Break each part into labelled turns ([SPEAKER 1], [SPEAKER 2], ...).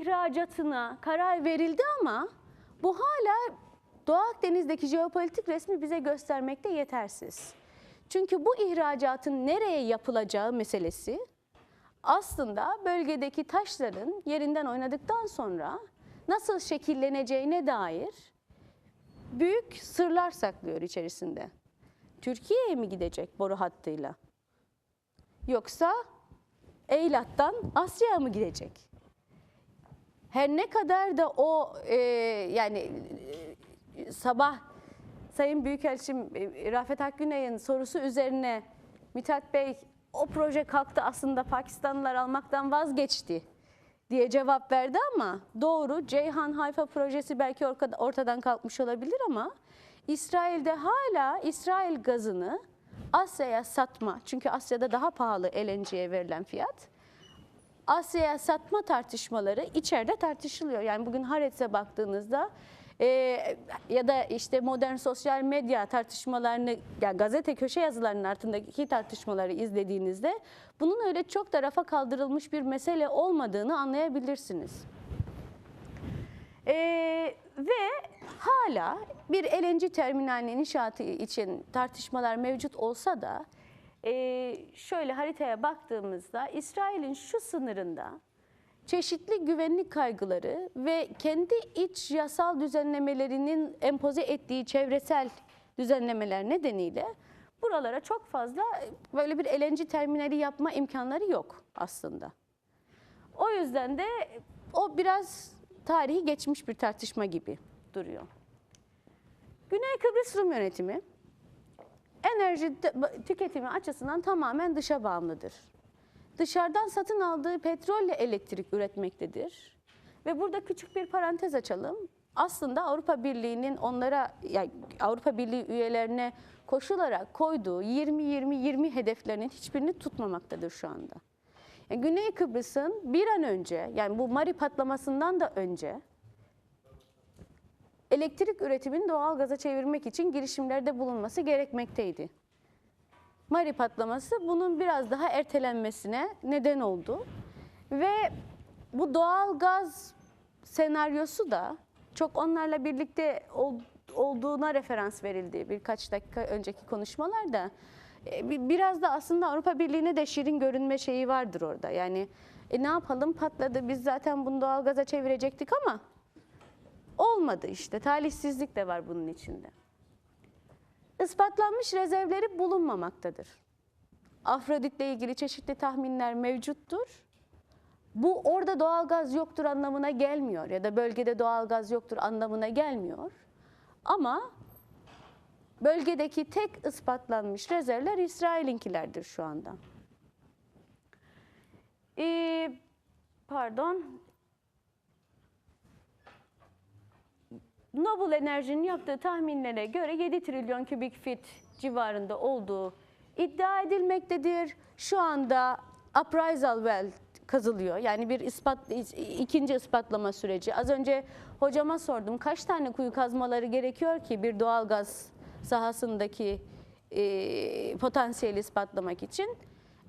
[SPEAKER 1] ihracatına karar verildi ama bu hala Doğu Akdeniz'deki jeopolitik resmi bize göstermekte yetersiz. Çünkü bu ihracatın nereye yapılacağı meselesi aslında bölgedeki taşların yerinden oynadıktan sonra nasıl şekilleneceğine dair büyük sırlar saklıyor içerisinde. Türkiye'ye mi gidecek boru hattıyla? Yoksa Eylat'tan Asya'ya mı gidecek? Her ne kadar da o e, yani e, sabah Sayın Büyükelçim e, Rafet Akgüney'in sorusu üzerine Mithat Bey o proje kalktı aslında Pakistanlılar almaktan vazgeçti diye cevap verdi ama doğru Ceyhan Hayfa projesi belki ortadan kalkmış olabilir ama İsrail'de hala İsrail gazını Asya'ya satma çünkü Asya'da daha pahalı LNG'ye verilen fiyat Asya'ya satma tartışmaları içeride tartışılıyor. Yani bugün Haaretz'e baktığınızda e, ya da işte modern sosyal medya tartışmalarını, yani gazete köşe yazılarının altındaki tartışmaları izlediğinizde bunun öyle çok da rafa kaldırılmış bir mesele olmadığını anlayabilirsiniz. E, ve hala bir LNG terminalinin inşaatı için tartışmalar mevcut olsa da e, şöyle haritaya baktığımızda İsrail'in şu sınırında çeşitli güvenlik kaygıları ve kendi iç yasal düzenlemelerinin empoze ettiği çevresel düzenlemeler nedeniyle buralara çok fazla böyle bir LNG terminali yapma imkanları yok aslında. O yüzden de o biraz tarihi geçmiş bir tartışma gibi duruyor. Güney Kıbrıs Rum yönetimi enerji tüketimi açısından tamamen dışa bağımlıdır. Dışarıdan satın aldığı petrolle elektrik üretmektedir. Ve burada küçük bir parantez açalım. Aslında Avrupa Birliği'nin onlara yani Avrupa Birliği üyelerine koşularak koyduğu 20-20-20 hedeflerinin hiçbirini tutmamaktadır şu anda. Yani Güney Kıbrıs'ın bir an önce yani bu Mari patlamasından da önce elektrik üretimini doğal gaza çevirmek için girişimlerde bulunması gerekmekteydi. Mari patlaması bunun biraz daha ertelenmesine neden oldu. Ve bu doğal gaz senaryosu da çok onlarla birlikte ol- olduğuna referans verildi birkaç dakika önceki konuşmalarda. E, bi- Biraz da aslında Avrupa Birliği'ne de şirin görünme şeyi vardır orada. Yani e, ne yapalım patladı biz zaten bunu doğal gaza çevirecektik ama olmadı işte. Talihsizlik de var bunun içinde. Ispatlanmış rezervleri bulunmamaktadır. Afrodit'le ilgili çeşitli tahminler mevcuttur. Bu orada doğal gaz yoktur anlamına gelmiyor ya da bölgede doğal gaz yoktur anlamına gelmiyor. Ama bölgedeki tek ispatlanmış rezervler İsrail'inkilerdir şu anda. Ee, pardon, Noble Enerji'nin yaptığı tahminlere göre 7 trilyon kübik fit civarında olduğu iddia edilmektedir. Şu anda appraisal well kazılıyor. Yani bir ispat ikinci ispatlama süreci. Az önce hocama sordum kaç tane kuyu kazmaları gerekiyor ki bir doğalgaz sahasındaki e, potansiyeli ispatlamak için?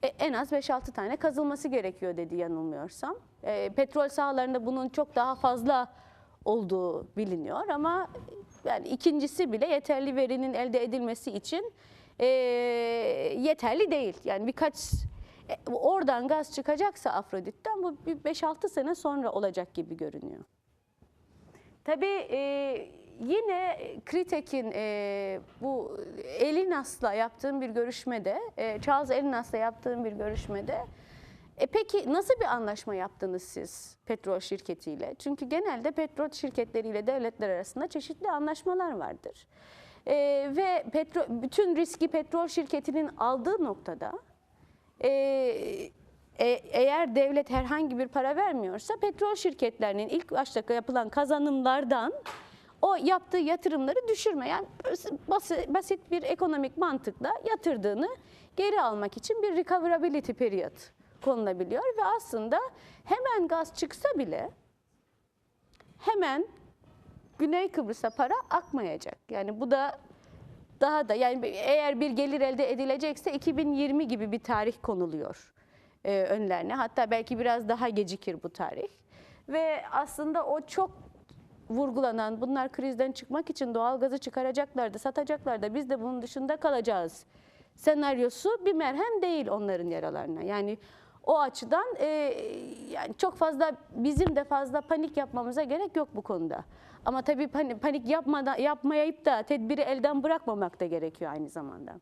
[SPEAKER 1] E, en az 5-6 tane kazılması gerekiyor dedi yanılmıyorsam. E, petrol sahalarında bunun çok daha fazla olduğu biliniyor ama yani ikincisi bile yeterli verinin elde edilmesi için e, yeterli değil. Yani birkaç e, oradan gaz çıkacaksa Afrodit'ten bu bir 5-6 sene sonra olacak gibi görünüyor. Tabii e, yine Kritek'in e, bu Elinas'la yaptığım bir görüşmede, e, Charles Elinas'la yaptığım bir görüşmede e peki nasıl bir anlaşma yaptınız siz petrol şirketiyle? Çünkü genelde petrol şirketleriyle devletler arasında çeşitli anlaşmalar vardır. E, ve petrol, bütün riski petrol şirketinin aldığı noktada e, e, eğer devlet herhangi bir para vermiyorsa petrol şirketlerinin ilk başta yapılan kazanımlardan o yaptığı yatırımları düşürme. Yani basit, basit bir ekonomik mantıkla yatırdığını geri almak için bir recoverability period konulabiliyor ve aslında hemen gaz çıksa bile hemen Güney Kıbrıs'a para akmayacak. Yani bu da daha da yani eğer bir gelir elde edilecekse 2020 gibi bir tarih konuluyor e, önlerine. Hatta belki biraz daha gecikir bu tarih. Ve aslında o çok vurgulanan bunlar krizden çıkmak için doğal gazı çıkaracaklar da satacaklar da biz de bunun dışında kalacağız senaryosu bir merhem değil onların yaralarına. Yani o açıdan e, yani çok fazla bizim de fazla panik yapmamıza gerek yok bu konuda. Ama tabii panik, panik yapmadan yapmayıp da tedbiri elden bırakmamak da gerekiyor aynı zamanda.